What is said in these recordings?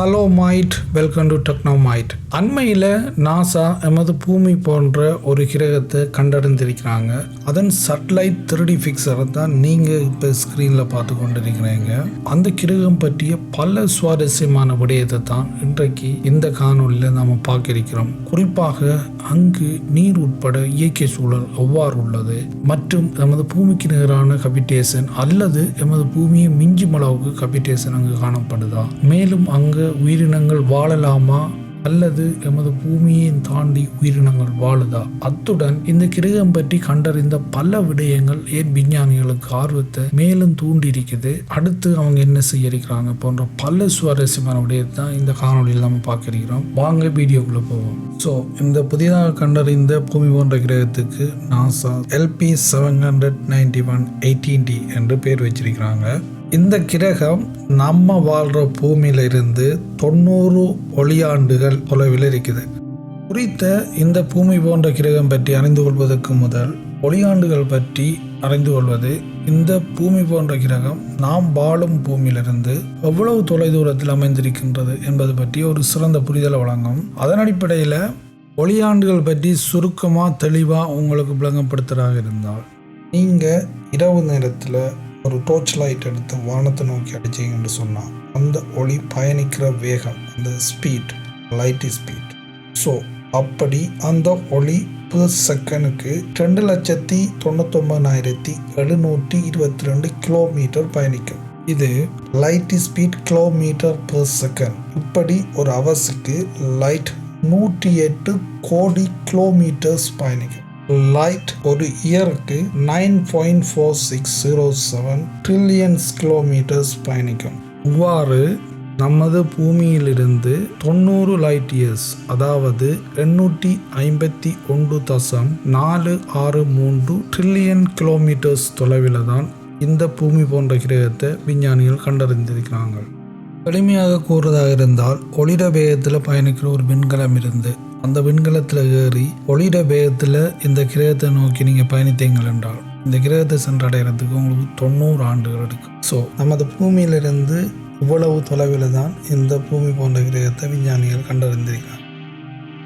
Hello mite welcome to Technomite அண்மையில் NASA எமது பூமி போன்ற ஒரு கிரகத்தை கண்டறிந்திருக்கிறாங்க அதன் சட்டலைட் திருடி ஃபிக்ஸரை தான் நீங்கள் இப்போ ஸ்க்ரீனில் பார்த்து கொண்டிருக்கிறீங்க. அந்த கிரகம் பற்றிய பல சுவாரஸ்யமான விடயத்தை தான் இன்றைக்கு இந்த காணொலியில் நாம் பார்க்க இருக்கிறோம் குறிப்பாக அங்கு நீர் உட்பட இயற்கை சூழல் எவ்வாறு உள்ளது. மற்றும் நமது பூமிக்கு நிகரான கபிட்டேஷன் அல்லது எமது பூமியை மிஞ்சும் அளவுக்கு கபிட்டேஷன் அங்கு காணப்படுதா? மேலும் அங்கு உயிரினங்கள் வாழலாமா? அல்லது எமது பூமியை தாண்டி உயிரினங்கள் வாழுதா? அத்துடன் இந்த கிரகம் பற்றி கண்டறிந்த பல விடயங்கள் ஏன் விஞ்ஞானிகளுக்கு ஆர்வத்தை மேலும் தூண்டி இருக்குது அடுத்து அவங்க என்ன செய்ய இருக்கிறாங்க போன்ற பல சுவாரஸ்யமான விடயத்தை தான் இந்த காணொலியில் நம்ம பார்க்கிறோம் வாங்க வீடியோக்குள்ள போவோம். ஸோ இந்த புதிதாக கண்டறிந்த பூமி போன்ற கிரகத்துக்கு NASA LP seven hundred ninety one eighteen D என்று பேர் வச்சிருக்கிறாங்க. இந்த கிரகம் நம்ம வாழ்கிற பூமியிலிருந்து தொண்ணூறு ஒளியாண்டுகள் தொலைவில் இருக்குது. குறித்த இந்த பூமி போன்ற கிரகம் பற்றி அறிந்து கொள்வதற்கு முதல் ஒளியாண்டுகள் பற்றி அறிந்து கொள்வது இந்த பூமி போன்ற கிரகம் நாம் வாழும் பூமியிலிருந்து எவ்வளவு தொலைதூரத்தில் அமைந்திருக்கின்றது என்பது பற்றி ஒரு சிறந்த புரிதலை வழங்கும். அதன் அடிப்படையில் ஒளியாண்டுகள் பற்றி சுருக்கமாக தெளிவாக உங்களுக்கு விளங்கப்படுத்துகிறதாக இருந்தால் நீங்கள் இரவு நேரத்தில் ஒரு டோர்ச் லைட் எடுத்து வானத்தை நோக்கி அடிச்சிங்கன்னு சொன்னால் அந்த ஒளி பயணிக்கிற வேகம் அந்த ஸ்பீட் லைட் ஸ்பீட் ஸோ அப்படி அந்த ஒளி per செகண்டுக்கு ரெண்டு லட்சத்தி தொண்ணூத்தொம்பதாயிரத்தி எழுநூற்றி இருபத்தி ரெண்டு கிலோமீட்டர் பயணிக்கும். இது light speed kilometre per second இப்படி ஒரு அவர்ஸுக்கு லைட் நூற்றி எட்டு கோடி கிலோமீட்டர்ஸ் பயணிக்கும். லைட் ஒரு இயருக்கு nine point four six zero seven trillions kilometres பயணிக்கும். இவ்வாறு நமது பூமியிலிருந்து தொண்ணூறு லைட் இயர்ஸ் அதாவது எண்ணூற்றி ஐம்பத்தி ஒன்று தசம் நாலு ஆறு மூன்று ட்ரில்லியன் கிலோமீட்டர்ஸ் தொலைவில் தான் இந்த பூமி போன்ற கிரகத்தை விஞ்ஞானிகள் கண்டறிந்திருக்கிறாங்க எளிமையாக கூறுவதாக இருந்தால் ஒளிர வேகத்தில் பயணிக்கிற ஒரு விண்கலம் இருந்து அந்த விண்கலத்தில் ஏறி ஒளிட வேகத்தில் இந்த கிரகத்தை நோக்கி நீங்கள் பயணித்தீங்கள் என்றால் இந்த கிரகத்தை சென்றடைகிறதுக்கு உங்களுக்கு தொண்ணூறு ஆண்டுகள் எடுக்கும் ஸோ நமது பூமியிலிருந்து இவ்வளவு தொலைவில் தான் இந்த பூமி போன்ற கிரகத்தை விஞ்ஞானிகள் கண்டறிந்திருக்கிறார்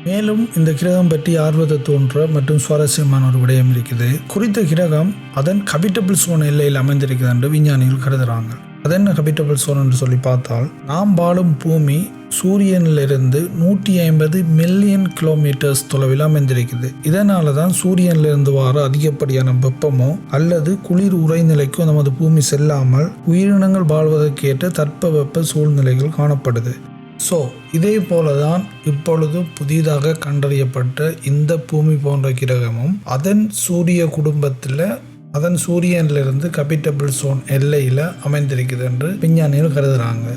மேலும் இந்த கிரகம் பற்றி ஆர்வத்தை தோன்ற மற்றும் சுவாரஸ்யமான ஒரு விடயம் இருக்குது. குறித்த கிரகம் அதன் கபிட்டபிள் சோன் எல்லையில் அமைந்திருக்கிறது என்று விஞ்ஞானிகள் கருதுகிறாங்க அது என்ன கபிட்டபிள் சோன் என்று சொல்லி பார்த்தால் நாம் வாழும் பூமி சூரியனிலிருந்து நூற்றி ஐம்பது மில்லியன் கிலோமீட்டர்ஸ் தொலைவில் அமைந்திருக்குது இதனால தான் சூரியனிலிருந்து வர அதிகப்படியான வெப்பமோ அல்லது குளிர் உறைநிலைக்கோ நமது பூமி செல்லாமல் உயிரினங்கள் வாழ்வதற்கேற்ற தட்பவெப்ப சூழ்நிலைகள் காணப்படுது. ஸோ இதே போல தான் இப்பொழுது புதிதாக கண்டறியப்பட்ட இந்த பூமி போன்ற கிரகமும் அதன் சூரிய குடும்பத்தில் அதன் சூரியனிலிருந்து கபிட்டபிள் சோன் எல்லையில் அமைந்திருக்கிறது என்று விஞ்ஞானிகள் கருதுகிறாங்க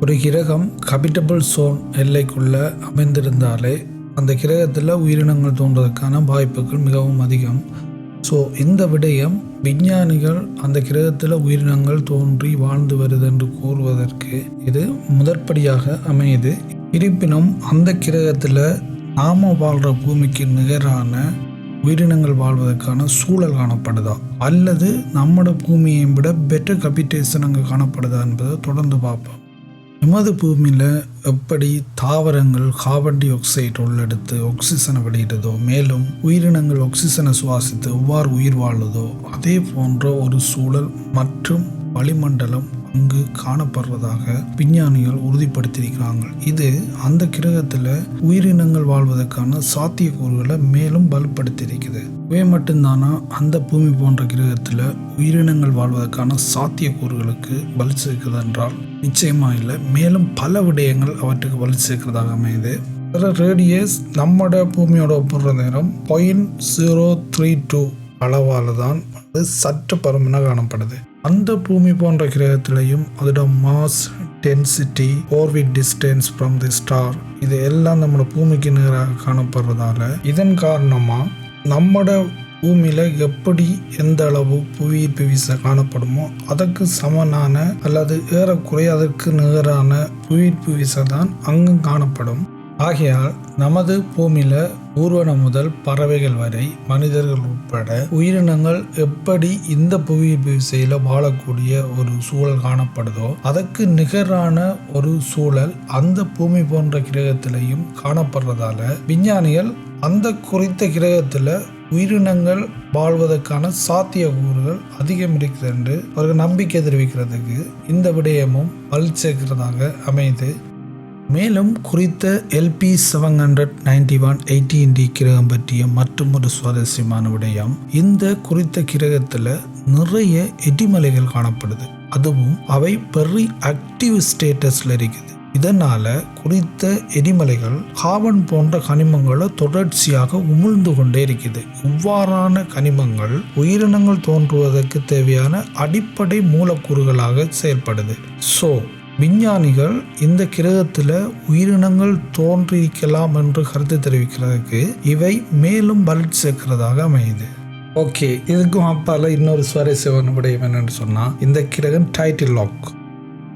ஒரு கிரகம் கபிட்டபிள் சோன் எல்லைக்குள்ள அமைந்திருந்தாலே அந்த கிரகத்தில் உயிரினங்கள் தோன்றதுக்கான வாய்ப்புகள் மிகவும் அதிகம். ஸோ இந்த விடயம் விஞ்ஞானிகள் அந்த கிரகத்தில் உயிரினங்கள் தோன்றி வாழ்ந்து வருது என்று கூறுவதற்கு இது முதற்படியாக அமையுது. இருப்பினும் அந்த கிரகத்தில் நாம வாழ்கிற பூமிக்கு நிகரான உயிரினங்கள் வாழ்வதற்கான சூழல் காணப்படுதா? அல்லது நம்மளோட பூமியை விட பெட்டர் கபிட்டேஷன் அங்கே காணப்படுதா என்பதை தொடர்ந்து பார்ப்போம். எமது பூமியில் எப்படி தாவரங்கள் கார்பன் டை ஆக்சைடு உள்ளெடுத்து ஆக்சிஜனை வெளியிடுதோ மேலும் உயிரினங்கள் ஆக்சிஜனை சுவாசித்து எவ்வாறு உயிர் வாழுதோ அதே போன்ற ஒரு சூழல் மற்றும் வளிமண்டலம் அங்கு காணப்படுறதாக விஞ்ஞானிகள் உறுதிப்படுத்தியிருக்கிறாங்க. இது அந்த கிரகத்தில் உயிரினங்கள் வாழ்வதற்கான சாத்தியக்கூறுகளை மேலும் வலுப்படுத்தியிருக்குது இவை மட்டும்தானா? அந்த பூமி போன்ற கிரகத்தில் உயிரினங்கள் வாழ்வதற்கான சாத்தியக்கூறுகளுக்கு வலு சேர்க்கிறது என்றால் நிச்சயமாக இல்லை. மேலும் பல விடயங்கள் அவற்றுக்கு வலு சேர்க்கிறதாக அமையுது. ரேடியஸ் நம்மட பூமியோட ஒப்புற நேரம் பாயிண்ட் ஜீரோ த்ரீ டூ அளவால் தான் அது சற்று பருமன காணப்படுது. அந்த பூமி போன்ற கிரகத்திலையும் அதோட mass density orbit distance from the star இது எல்லாம் நம்மளோட பூமிக்கு நேராக காணப்படுறதால இதன் காரணமாக நம்மட பூமியில் எப்படி எந்த அளவு புவியீர்ப்பு விசை காணப்படுமோ அதற்கு சமனான அல்லது ஏறக்குறைய அதற்கு நிகரான புவியீர்ப்பு விசை தான் அங்கும் காணப்படும். ஆகையால் நமது பூமியில ஊர்வனம் முதல் பறவைகள் வரை மனிதர்கள் உட்பட உயிரினங்கள் எப்படி இந்த புவி விசையில வாழக்கூடிய ஒரு சூழல் காணப்படுதோ அதற்கு நிகரான ஒரு சூழல் அந்த பூமி போன்ற கிரகத்திலையும் காணப்படுறதால விஞ்ஞானிகள் அந்த குறித்த கிரகத்துல உயிரினங்கள் வாழ்வதற்கான சாத்தியக்கூறுகள் அதிகம் இருக்கிறது என்று அவர்கள் நம்பிக்கை தெரிவிக்கிறதுக்கு இந்த விடயமும் வலி சேர்க்கிறதாக அமைது மேலும் குறித்த LP seven hundred ninety one eighty D கிரகம் பற்றிய மற்றும் ஒரு சுவாரஸ்யமான விடயம் இந்த குறித்த கிரகத்தில் நிறைய எடிமலைகள் காணப்படுது. அதுவும் அவை பெரிய ஆக்டிவ் ஸ்டேட்டஸில் இருக்குது. இதனால குறித்த எரிமலைகள் காவன் போன்ற கனிமங்களை தொடர்ச்சியாக உமிழ்ந்து கொண்டே இருக்குது. இவ்வாறான கனிமங்கள் உயிரினங்கள் தோன்றுவதற்கு தேவையான அடிப்படை மூலக்கூறுகளாக செயல்படுது. ஸோ விஞ்ஞானிகள் இந்த கிரகத்தில் உயிரினங்கள் தோன்றியிருக்கலாம் என்று கருத்து தெரிவிக்கிறதுக்கு இவை மேலும் பலட் சேர்க்கிறதாக அமையுது. ஓகே இதுக்கும் அப்பால இன்னொரு சுவாரஸ்யமான விடயம் என்னன்னு சொன்னால் இந்த கிரகம் டைட்டில் லாக்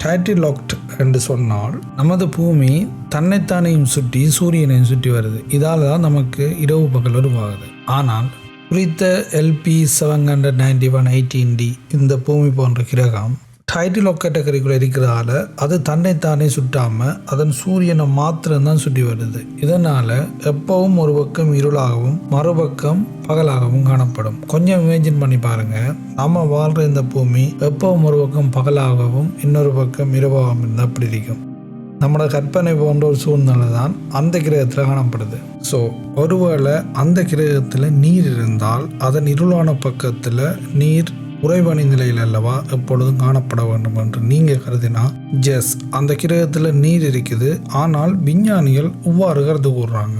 டைட்டில் லாக்ட் என்று சொன்னால் நமது பூமி தன்னைத்தானையும் சுற்றி சூரியனையும் சுற்றி வருது. இதால் தான் நமக்கு இரவு பகல் உருவாகுது. ஆனால் குறித்த LP seven hundred ninety one eighteen D இந்த பூமி போன்ற கிரகம் டைட்டில் ஆஃப் கேட்டகரிக்குள்ளே இருக்கிறதால அது தன்னைத்தானே சுட்டாமல் அதன் சூரியனை மாத்திரம்தான் சுட்டி வருது. இதனால் எப்பவும் ஒரு பக்கம் இருளாகவும் மறுபக்கம் பகலாகவும் காணப்படும். கொஞ்சம் இமேஜின் பண்ணி பாருங்க. நம்ம வாழ்ற இந்த பூமி எப்பவும் ஒரு பக்கம் பகலாகவும் இன்னொரு பக்கம் இரவாகவும் இருந்தால் அப்படி இருக்கும். நம்மளோட கற்பனை போன்ற ஒரு சூழ்நிலை தான் அந்த கிரகத்தில் காணப்படுது. ஸோ ஒருவேளை அந்த கிரகத்தில் நீர் இருந்தால் அதன் இருளான பக்கத்தில் நீர் உறைபனி நிலையில் அல்லவா எப்பொழுதும் காணப்பட வேண்டும் என்று நீங்கள் கருதினா ஜெஸ் அந்த கிரகத்தில் நீர் இருக்குது. ஆனால் விஞ்ஞானிகள் இவ்வாறு கருது கூறுறாங்க.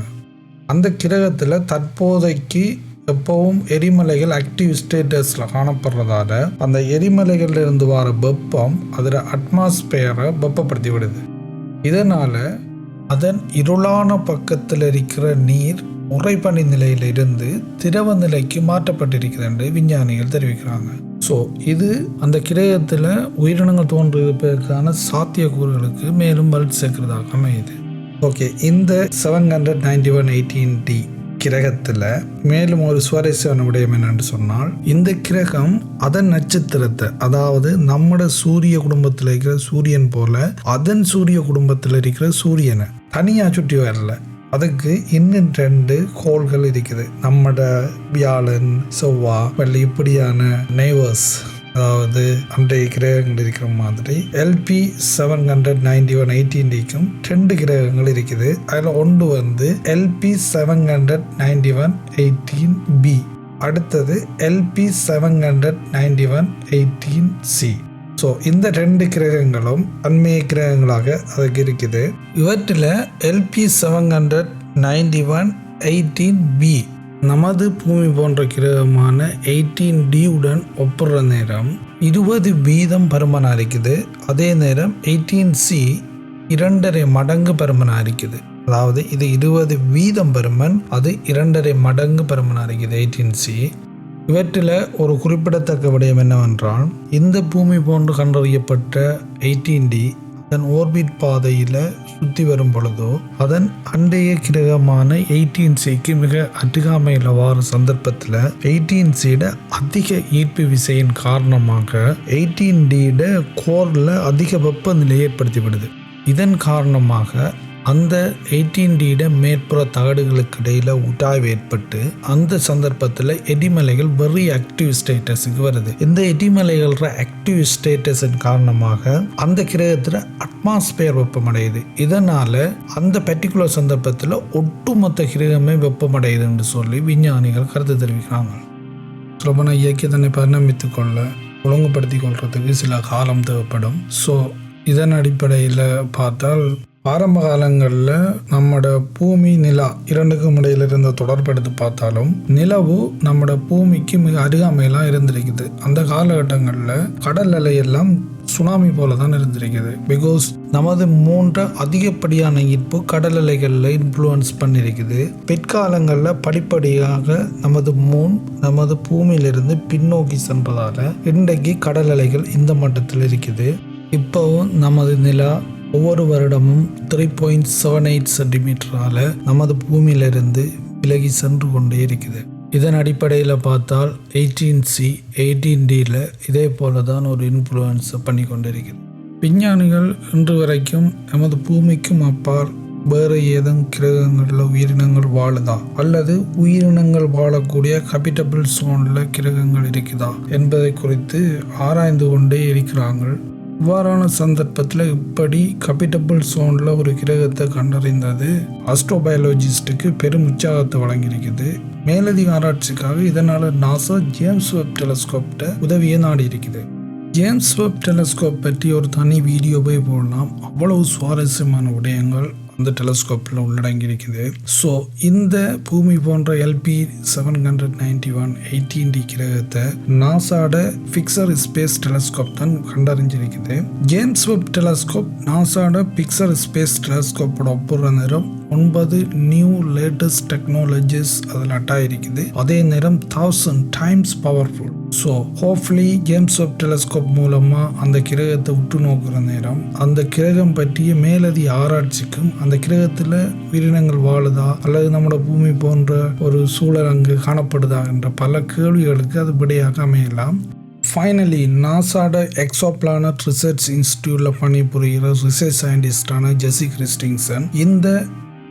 அந்த கிரகத்தில் தற்போதைக்கு எப்பவும் எரிமலைகள் ஆக்டிவ் ஸ்டேட்டஸில் காணப்படுறதால அந்த எரிமலைகளில் இருந்து வர வெப்பம் அதில் அட்மாஸ்பியரை வெப்பப்படுத்தி விடுது இதனால் அதன் இருளான பக்கத்தில் இருக்கிற நீர் உறைபனி நிலையில் இருந்து திரவ நிலைக்கு மாற்றப்பட்டிருக்கிறது என்று விஞ்ஞானிகள் தெரிவிக்கிறாங்க. ஸோ இது அந்த கிரகத்தில் உயிரினங்கள் தோன்றுவதற்கான சாத்தியக்கூறுகளுக்கு மேலும் வலு சேர்க்கிறதாக அமையுது. ஓகே இந்த seven hundred ninety one eighteen D கிரகத்தில் மேலும் ஒரு சுவாரஸ்யமான விடயம் என்னென்று சொன்னால் இந்த கிரகம் அதன் நட்சத்திரத்தை அதாவது நம்மட சூரிய குடும்பத்தில் இருக்கிற சூரியன் போல அதன் சூரிய குடும்பத்தில் இருக்கிற சூரியனை தனியாக சுற்றி வரல. அதுக்கு இன்னும் ரெண்டு கோள்கள் இருக்குது. நம்மட வியாழன் செவ்வா வெள்ளி இப்படியான நெய்வர்ஸ் அதாவது அன்றைய கிரகங்கள் இருக்கிற மாதிரி LP seven hundred ninety one eighteen ரெண்டு கிரகங்கள் இருக்குது. அதில் ஒன்று வந்து LP seven hundred ninety one eighteen B அடுத்தது LP seven hundred ninety one eighteen C so இந்த ரெண்டு கிரகங்களும் அண்மைய கிரகங்களாக அதுக்கு இருக்குது இவற்றில் LP seven hundred ninety one eighteen B நமது பூமி போன்ற கிரகமான எயிட்டீன் டி உடன் ஒப்புற நேரம் இருபது வீதம் பருமனாக இருக்குது. அதே நேரம் எயிட்டீன் சி இரண்டரை மடங்கு பருமனாக இருக்குது. அதாவது இது இருபது வீதம் பருமன் அது இரண்டரை மடங்கு பருமனாக இருக்குது எயிட்டீன் சி இவற்றில் ஒரு குறிப்பிடத்தக்க விடயம் என்னவென்றால் இந்த பூமி போன்று கண்டறியப்பட்ட எயிட்டீன் டி அதன் ஓர்பிட் பாதையில் சுற்றி வரும் பொழுதோ அதன் அண்டைய கிரகமான எயிட்டீன் சிக்கு மிக அருகாமையில் வார சந்தர்ப்பத்தில் எயிட்டீன் சியோட அதிக ஈர்ப்பு விசையின் காரணமாக எயிட்டீன் டியோட கோரில் அதிக வெப்பநிலை ஏற்படுத்திவிடுது. இதன் காரணமாக அந்த எயிட்டீன் டியிட மேற்புற தகடுகளுக்கு இடையில் உட்டாய்வு ஏற்பட்டு அந்த சந்தர்ப்பத்தில் எடிமலைகள் வெரி ஆக்டிவ் ஸ்டேட்டஸுக்கு வருது. இந்த எடிமலைகள ஆக்டிவ் ஸ்டேட்டஸின் காரணமாக அந்த கிரகத்தில் அட்மாஸ்பியர் வெப்பமடையுது. இதனால் அந்த பர்டிகுலர் சந்தர்ப்பத்தில் ஒட்டுமொத்த கிரகமே வெப்பமடையுதுன்னு சொல்லி விஞ்ஞானிகள் கருத்து தெரிவிக்கிறாங்க. சொல்லப்போனா இயக்கியதனை பரிணமித்து கொள்ள ஒழுங்குபடுத்தி கொள்றதுக்கு சில காலம் தேவைப்படும். ஸோ இதன் அடிப்படையில் பார்த்தால் ஆரம்ப காலங்களில் நம்மட பூமி நிலா இரண்டுக்கும் இடையில இருந்த தொடர்பு எடுத்து பார்த்தாலும் நிலவு நம்மட பூமிக்கு மிக அருகாமையெல்லாம் இருந்திருக்குது. அந்த காலகட்டங்களில் கடல் அலையெல்லாம் சுனாமி போல தான் இருந்திருக்குது. பிகாஸ் நமது மூன்று அதிகப்படியான ஈர்ப்பு கடல் அலைகளில் இன்ஃப்ளூயன்ஸ் பண்ணியிருக்குது பிற்காலங்களில் படிப்படியாக நமது மூன் நமது பூமியிலிருந்து பின்னோக்கி சென்றதால் இன்றைக்கு கடல் அலைகள் இந்த மட்டத்தில் இருக்குது. இப்போவும் நமது நிலா ஒவ்வொரு வருடமும் த்ரீ பாயிண்ட் செவன் எயிட் சென்டிமீட்டரால் நமது பூமியிலிருந்து விலகி சென்று கொண்டே இருக்குது இதன் அடிப்படையில் பார்த்தால் எயிட்டீன் சி எயிட்டீன் டியில் இதே போல தான் ஒரு இன்ஃப்ளூயன்ஸை பண்ணி கொண்டிருக்கிறது. விஞ்ஞானிகள் இன்று வரைக்கும் நமது பூமிக்கும் அப்பால் வேறு ஏதும் கிரகங்களில் உயிரினங்கள் வாழுதா? அல்லது உயிரினங்கள் வாழக்கூடிய ஹபிட்டபிள் சோனில் கிரகங்கள் இருக்குதா? என்பதை குறித்து ஆராய்ந்து கொண்டே இருக்கிறாங்க இவ்வாறான சந்தர்ப்பத்தில் இப்படி கபிட்டபிள் சோனில் ஒரு கிரகத்தை கண்டறிந்தது. ஆஸ்ட்ரோபயாலஜிஸ்ட்டுக்கு பெரும் உற்சாகத்தை வழங்கியிருக்குது. மேலதிக ஆராய்ச்சிக்காக இதனால் நாசா ஜேம்ஸ் வெப் டெலஸ்கோப்ட உதவியை நாடி இருக்குது ஜேம்ஸ் வெப் டெலஸ்கோப் பற்றி ஒரு தனி வீடியோவை போடலாம். அவ்வளவு சுவாரஸ்யமான விடயங்கள் அந்த டெலஸ்கோப்பில் உள்ளடங்கி இருக்குது ஸோ இந்த பூமி போன்ற LP seven hundred ninety one eighteen D கிரகத்தை நாசாட பிக்சர் ஸ்பேஸ் டெலஸ்கோப் தான் கண்டறிஞ்சிருக்குது. ஜேம்ஸ் வெப் டெலஸ்கோப் நாசாட பிக்சர் ஸ்பேஸ் டெலஸ்கோப்போட ஒப்புற நேரம் ஒன்பது நியூ லேட்டஸ்ட் டெக்னாலஜிஸ் அதில் அட்டாயிருக்குது. அதே நேரம் thousand times powerful so hopefully James Webb telescope மூலமாக அந்த கிரகத்தை உற்று நோக்குற நேரம் அந்த கிரகம் பற்றிய மேலதிக ஆராய்ச்சிக்கும் அந்த கிரகத்தில் உயிரினங்கள் வாழுதா அல்லது நம்மளோட பூமி போன்ற ஒரு சூழல் அங்கு காணப்படுதா என்ற பல கேள்விகளுக்கு அது விடையாக அமையலாம். ஃபைனலி நாசாட எக்ஸோ பிளானட் ரிசர்ச் இன்ஸ்டியூட்டில் பணிபுரிகிற ரிசர்ச் சயின்டிஸ்டான ஜெசி கிறிஸ்டிங்சன் இந்த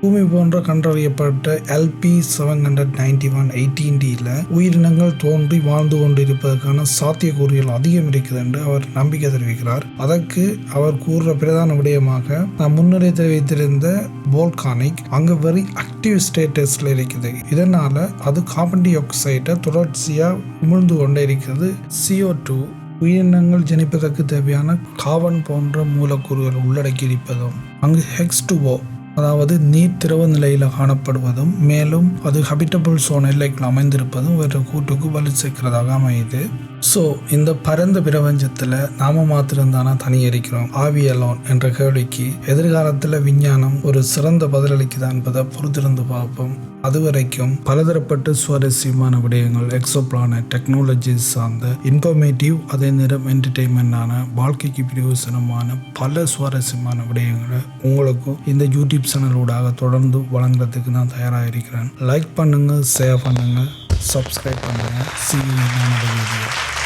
பூமி போன்ற கண்டறியப்பட்ட LP seven hundred ninety one eighteen டியில் உயிரினங்கள் தோன்றி வாழ்ந்து கொண்டிருப்பதற்கான சாத்தியக்கூறுகள் அதிகம் இருக்குது என்று அவர் நம்பிக்கை தெரிவிக்கிறார். அதற்கு அவர் கூறுற பிரதான விடயமாக நான் முன்னரே தெரிவித்திருந்த போல்கானிக் அங்கே வெரி ஆக்டிவ் ஸ்டேட்டஸில் இருக்குது. இதனால் அது கார்பன் டை ஆக்சைடை தொடர்ச்சியாக உமிழ்ந்து கொண்டே இருக்கிறது. சிஓ டூ உயிரினங்கள் ஜனிப்பதற்கு தேவையான காவன் போன்ற மூலக்கூறுகள் உள்ளடக்கி இருப்பதும் அங்கு ஹெக்ஸ் டுஓ அதாவது நீர் திரவ நிலையில் காணப்படுவதும் மேலும் அது ஹபிட்டபிள் சோன் எல்லைக்குள் அமைந்திருப்பதும் ஒரு கூட்டுக்கு வலு சேர்க்கிறதாக அமையுது. ஸோ இந்த பரந்த பிரபஞ்சத்தில் நாம மாத்திரம்தானா தனியரிக்கிறோம் ஆவியலோன் என்ற கேள்விக்கு எதிர்காலத்தில் விஞ்ஞானம் ஒரு சிறந்த பதிலளிக்குதா என்பதை பொறுத்திருந்து பார்ப்போம். அதுவரைக்கும் பலதரப்பட்ட சுவாரஸ்யமான விடயங்கள் எக்ஸோ பிளானட் டெக்னாலஜி சார்ந்த இன்ஃபர்மேட்டிவ் அதே நேரம் என்டர்டெயின்மெண்டான வாழ்க்கைக்கு பிரயோசனமான பல சுவாரஸ்யமான விடயங்களை உங்களுக்கும் இந்த யூடியூப் சேனலூடாக தொடர்ந்து வழங்குறதுக்கு நான் தயாராக இருக்கிறேன். லைக் பண்ணுங்கள் ஷேர் பண்ணுங்கள் சப்ஸ்கிரைப் பண்ணுங்கள் சி வீடியோ